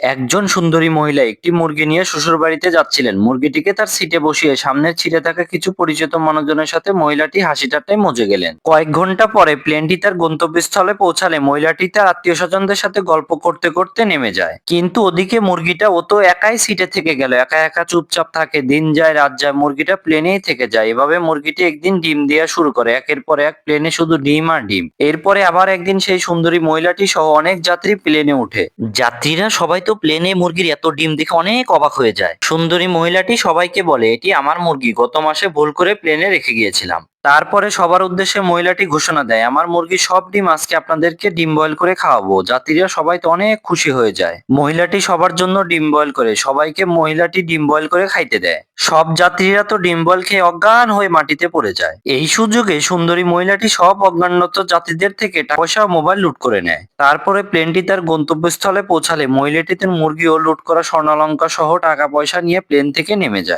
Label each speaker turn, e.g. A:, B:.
A: একজন সুন্দরী মহিলা একটি মুরগি নিয়ে শ্বশুর বাড়িতে যাচ্ছিলেন। মুরগিটিকে তার সিটে বসিয়ে সামনের ছিঁড়ে থাকা কিছু পরিচিত মানুষজনের সাথে মহিলাটি হাসি ঠাট্টায় মজে গেলেন। কয়েক ঘণ্টা পরে প্লেনটি তার গন্তব্যস্থলে পৌঁছালে মহিলাটি তার আত্মীয় স্বজনদের সাথে গল্প করতে করতে নেমে যায়। কিন্তু ওদিকে মুরগিটা ও তো একাই সিটে থেকে গেল। একা একা চুপচাপ থাকে, দিন যায়, রাত যায়, মুরগিটা প্লেনেই থেকে যায়। এভাবে মুরগিটি একদিন ডিম দেওয়া শুরু করে, একের পর এক প্লেনে শুধু ডিম আর ডিম। এরপরে আবার একদিন সেই সুন্দরী মহিলাটি সহ অনেক যাত্রী প্লেনে ওঠে। যাত্রীরা সবাই তো প্লেনে মুরগির এত ডিম দেখে অনেক অবাক হয়ে যায়। সুন্দরী মহিলাটি সবাইকে বলে, এটি আমার মুরগি। গত মাসে ভুল করে প্লেনে রেখে গিয়েছিলাম। তারপরে সবার উদ্দেশ্যে মহিলাটি ঘোষণা দেয়, আমার মুরগি সব ডিম আজকে আপনাদেরকে ডিম বয়েল করে খাওয়াবো। যাত্রীরা সবাই তো অনেক খুশি হয়ে যায়। মহিলাটি সবার জন্য ডিম বয়েল করে, সবাইকে মহিলাটি ডিম বয়েল করে খাইতে দেয়। সব যাত্রীরা তো ডিম বয়েল খেয়ে অজ্ঞান হয়ে মাটিতে পড়ে যায়। এই সুযোগে সুন্দরী মহিলাটি সব অজ্ঞানত যাত্রীদের থেকে টাকা পয়সা মোবাইল লুট করে নেয়। তারপরে প্লেনটি তার গন্তব্যস্থলে পৌঁছালে মহিলাটি তার মুরগি ও লুট করা স্বর্ণালঙ্কার সহ টাকা পয়সা নিয়ে প্লেন থেকে নেমে যায়।